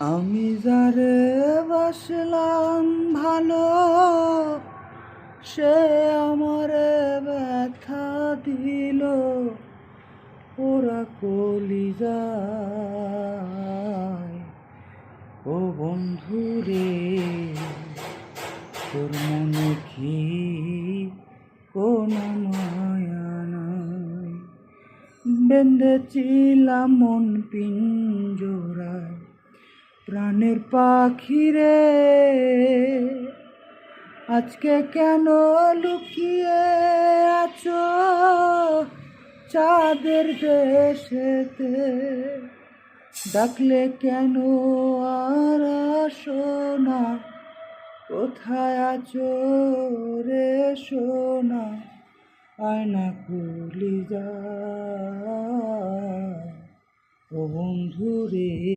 আমি যারে বাসলাম ভালো, সে আমারে ব্যথা দিল। ওরা কলি যায় ও বন্ধু রে, তোর মনে কি কোনো মায়া নাই? বেঁধেছিলাম মন পিঞ্জরায় প্রাণের পাখি রে, আজকে কেন লুকিয়ে আছো চাঁদের দেশেতে? ডাকলে কেন আর আসো না? কোথায় আছো রে সোনা? আয়না খুলি যা। ও বন্ধু রে